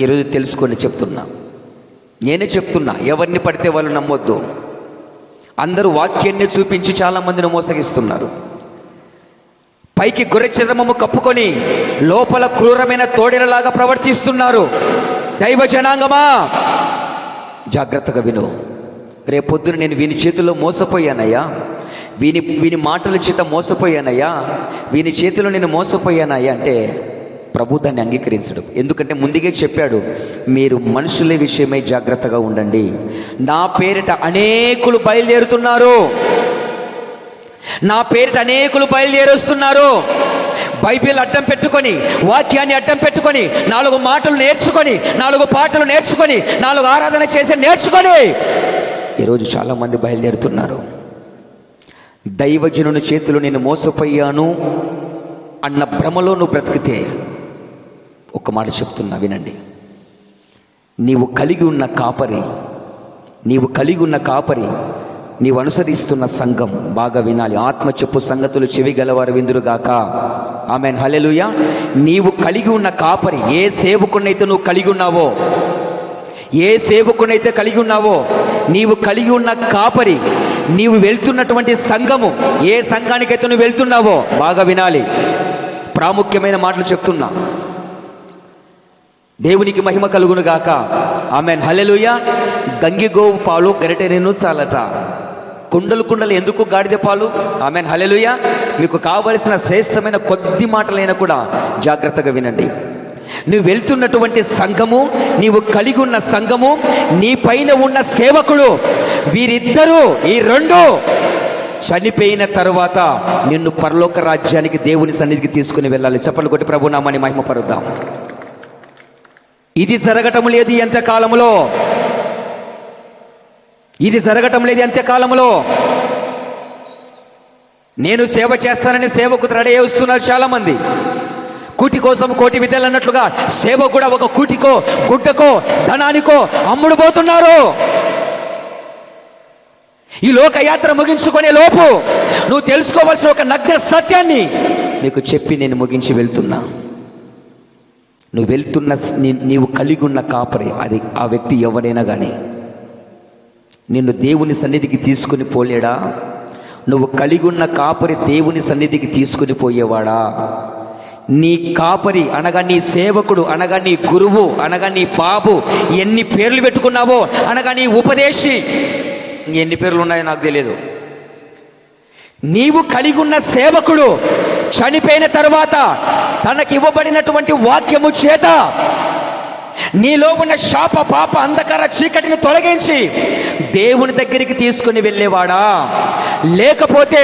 ఈరోజు తెలుసుకొని చెప్తున్నా. నేనే చెప్తున్నా ఎవరిని పడితే వాళ్ళు నమ్మొద్దు. అందరూ వాక్యాన్ని చూపించి చాలామందిని మోసగిస్తున్నారు. పైకి గొర్రె చర్మము కప్పుకొని లోపల క్రూరమైన తోడేలలాగా ప్రవర్తిస్తున్నారు. దైవ జనాంగమా? జాగ్రత్తగా విను. రేపొద్దున నేను వీని చేతిలో మోసపోయానయ్యా. వీని వీని మాటల చేత మోసపోయానయ్యా. వీని చేతిలో నేను మోసపోయానయ్యా అంటే ప్రభు దాన్ని అంగీకరించడు. ఎందుకంటే ముందుగా చెప్పాడు మీరు మనుషుల విషయమై జాగ్రత్తగా ఉండండి. నా పేరిట అనేకులు బయలుదేరుతున్నారు. నా పేరిట అనేకులు బయలుదేరుస్తున్నారు. బైబిల్ అడ్డం పెట్టుకొని వాక్యాన్ని అడ్డం పెట్టుకొని నాలుగు మాటలు నేర్చుకొని నాలుగు పాటలు నేర్చుకొని నాలుగు ఆరాధన చేసి నేర్చుకొని ఈరోజు చాలామంది బయలుదేరుతున్నారు. దైవజనుని చేతిలో నేను మోసపోయాను అన్న భ్రమలో నువ్వు బ్రతికితే ఒక మాట చెప్తున్నా వినండి. నీవు కలిగి ఉన్న కాపరి నీవు కలిగి ఉన్న కాపరి నీవు అనుసరిస్తున్న సంఘం బాగా వినాలి. ఆత్మ చెప్పు సంగతులు చెవి గలవారు విందురుగాక. ఆమె హలెలుయ నీవు కలిగి ఉన్న కాపరి ఏ సేవకునైతే నువ్వు కలిగి ఉన్నావో ఏ సేవకునైతే కలిగి ఉన్నావో నీవు కలిగి ఉన్న కాపరి నీవు వెళ్తున్నటువంటి సంఘము ఏ సంఘానికైతే నువ్వు వెళ్తున్నావో బాగా వినాలి. ప్రాముఖ్యమైన మాటలు చెప్తున్నా. దేవునికి మహిమ కలుగును గాక. ఆమెన్. హలెలుయ గంగిగోవు పాలు గరిటెనేను చాలట. కుండలు కుండలు ఎందుకు గాడిద పాలు? ఆమెన్. హలెలుయ మీకు కావలసిన శ్రేష్టమైన కొద్ది మాటలైనా కూడా జాగ్రత్తగా వినండి. నువ్వు వెళ్తున్నటువంటి సంఘము నీవు కలిగి ఉన్న సంఘము నీ పైన ఉన్న సేవకుడు వీరిద్దరూ ఈ రెండు చనిపోయిన తరువాత నిన్ను పరలోక రాజ్యానికి దేవుని సన్నిధికి తీసుకుని వెళ్ళాలి. చెప్పలు కొట్టి ప్రభునామాని మహిమ పరుద్దాం ఇది జరగటం లేదు ఎంతకాలంలో ఇది జరగటం లేదు ఎంతకాలంలో నేను సేవ చేస్తానని సేవకు రెడీ వస్తున్నారు చాలా మంది కూటి కోసం కోటి విద్యలు అన్నట్లుగా సేవ కూడా ఒక కూటికో గుడ్డకో ధనానికో అమ్ముడు పోతున్నారు ఈ లోకయాత్ర ముగించుకునే లోపు నువ్వు తెలుసుకోవాల్సిన ఒక నగ్న సత్యాన్ని నీకు చెప్పి నేను ముగించి వెళ్తున్నా. నువ్వు వెళ్తున్న నీవు కలిగి ఉన్న కాపరి అది ఆ వ్యక్తి ఎవరైనా కానీ నిన్ను దేవుని సన్నిధికి తీసుకుని పోలేడా? నువ్వు కలిగి ఉన్న కాపరి దేవుని సన్నిధికి తీసుకుని పోయేవాడా? నీ కాపరి అనగా నీ సేవకుడు అనగా నీ గురువు అనగా నీ బాబు ఎన్ని పేర్లు పెట్టుకున్నావో అనగా నీ ఉపదేశి. ఎన్ని పేర్లు ఉన్నాయో నాకు తెలియదు నీవు కలిగి ఉన్న సేవకుడు చనిపోయిన తర్వాత తనకి ఇవ్వబడినటువంటి వాక్యము చేత నీలో ఉన్న శాప పాప అంధకార చీకటిని తొలగించి దేవుని దగ్గరికి తీసుకుని వెళ్ళేవాడా? లేకపోతే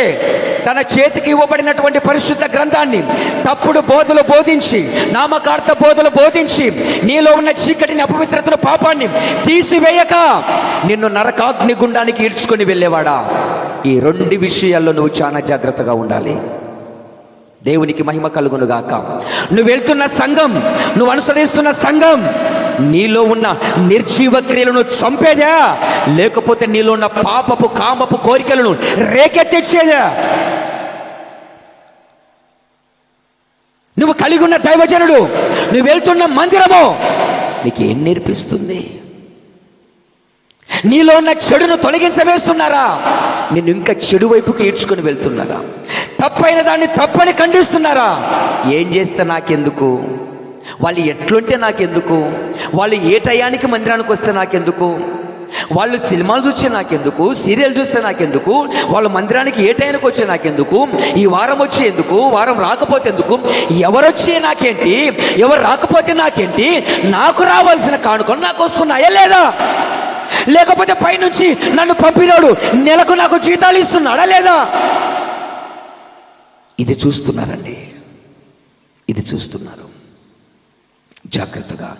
తన చేతికి ఇవ్వబడినటువంటి పరిశుద్ధ గ్రంథాన్ని తప్పుడు బోధలు బోధించి నామకార్థ బోధలు బోధించి నీలో ఉన్న చీకటిని అపవిత్రతను పాపాన్ని తీసివేయక నిన్ను నరకాగ్ని గుండానికి ఈడ్చుకొని వెళ్ళేవాడా? ఈ రెండు విషయాల్లో నువ్వు చాలా జాగ్రత్తగా ఉండాలి. దేవునికి మహిమ కలుగునుగాక. నువ్వు వెళ్తున్న సంఘం నువ్వు అనుసరిస్తున్న సంఘం నీలో ఉన్న నిర్జీవ క్రియలను చంపేదా. లేకపోతే నీలో ఉన్న పాపపు కామపు కోరికలను రేకెత్తిచ్చేదా నువ్వు కలిగి ఉన్న దైవజనుడు నువ్వు వెళ్తున్న మందిరము నీకు ఏం నేర్పిస్తుంది? నీలో ఉన్న చెడును తొలగించవేస్తున్నారా నేను ఇంకా చెడు వైపుకి ఈడ్చుకొని వెళ్తున్నారా? తప్పైన దాన్ని తప్పని ఖండిస్తున్నారా? ఏం చేస్తే నాకెందుకు? వాళ్ళు ఎట్లుంటే నాకెందుకు? వాళ్ళు ఏ టయానికి మందిరానికి వస్తే నాకెందుకు? వాళ్ళు సినిమాలు చూస్తే నాకెందుకు? సీరియల్ చూస్తే నాకెందుకు? వాళ్ళు మందిరానికి ఏ టైంకి వచ్చే నాకెందుకు? ఈ వారం వచ్చే ఎందుకు? వారం రాకపోతే ఎందుకు? ఎవరొచ్చే నాకేంటి? ఎవరు రాకపోతే నాకేంటి? నాకు రావాల్సిన కానుకలు నాకు వస్తున్నాయా లేదా? లేకపోతే పైనుంచి నన్ను పంపినాడు నెలకు నాకు జీతాలు ఇస్తున్నాడా లేదా? ఇది చూస్తున్నారండి. ఇది చూస్తున్నారు. జాగ్రత్తగా.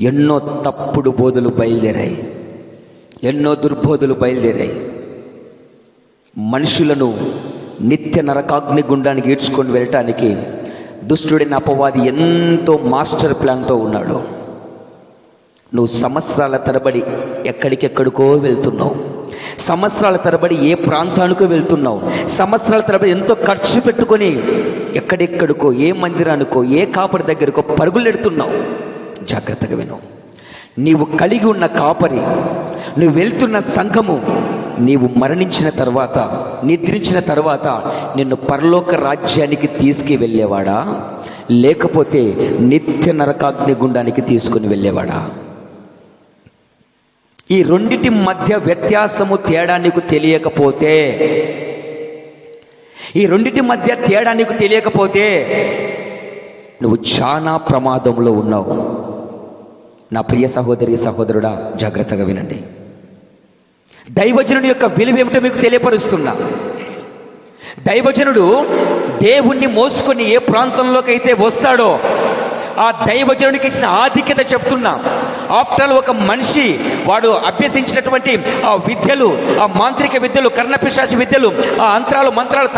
ఎన్నో తప్పుడు బోధలు బయలుదేరాయి. ఎన్నో దుర్బోధలు బయలుదేరాయి. మనుషులను నిత్య నరకాగ్ని గుండానికి ఈడ్చుకొని వెళ్ళటానికి దుష్టుడైన అపవాది ఎంతో మాస్టర్ ప్లాన్తో ఉన్నాడు. నువ్వు సంవత్సరాల తరబడి ఎక్కడికెక్కడికో వెళ్తున్నావు. సంవత్సరాల తరబడి ఏ ప్రాంతానికో వెళ్తున్నావు. సంవత్సరాల తరబడి ఎంతో ఖర్చు పెట్టుకొని ఎక్కడెక్కడికో ఏ మందిరానికో ఏ కాపరి దగ్గరకో పరుగులెడుతున్నావు జాగ్రత్తగా విను. నీవు కలిగి ఉన్న కాపరి నువ్వు వెళ్తున్న సంఘము నీవు మరణించిన తర్వాత నిద్రించిన తర్వాత నిన్ను పరలోక రాజ్యానికి తీసుకు వెళ్ళేవాడా లేకపోతే నిత్య నరకాగ్ని గుండానికి తీసుకుని వెళ్ళేవాడా? ఈ రెండిటి మధ్య వ్యత్యాసము తేడా నీకు తెలియకపోతే ఈ రెండిటి మధ్య తేడా నీకు తెలియకపోతే నువ్వు చాలా ప్రమాదంలో ఉన్నావు. నా ప్రియ సహోదరి సహోదరుడా జాగ్రత్తగా వినండి. దైవజనుడి యొక్క విలువ ఏమిటో మీకు తెలియపరుస్తున్నా. దైవజనుడు దేవుణ్ణి మోసుకొని ఏ ప్రాంతంలోకి అయితే వస్తాడో ఆ దైవజనుడికి ఇచ్చిన ఆధిక్యత చెప్తున్నా. ఆఫ్టర్ ఆల్ ఒక మనిషి వాడు అభ్యసించినటువంటి ఆ విద్యలు ఆ మాంత్రిక విద్యలు కర్ణపిశాచి విద్యలు ఆ అంతరాలు మంత్రాలు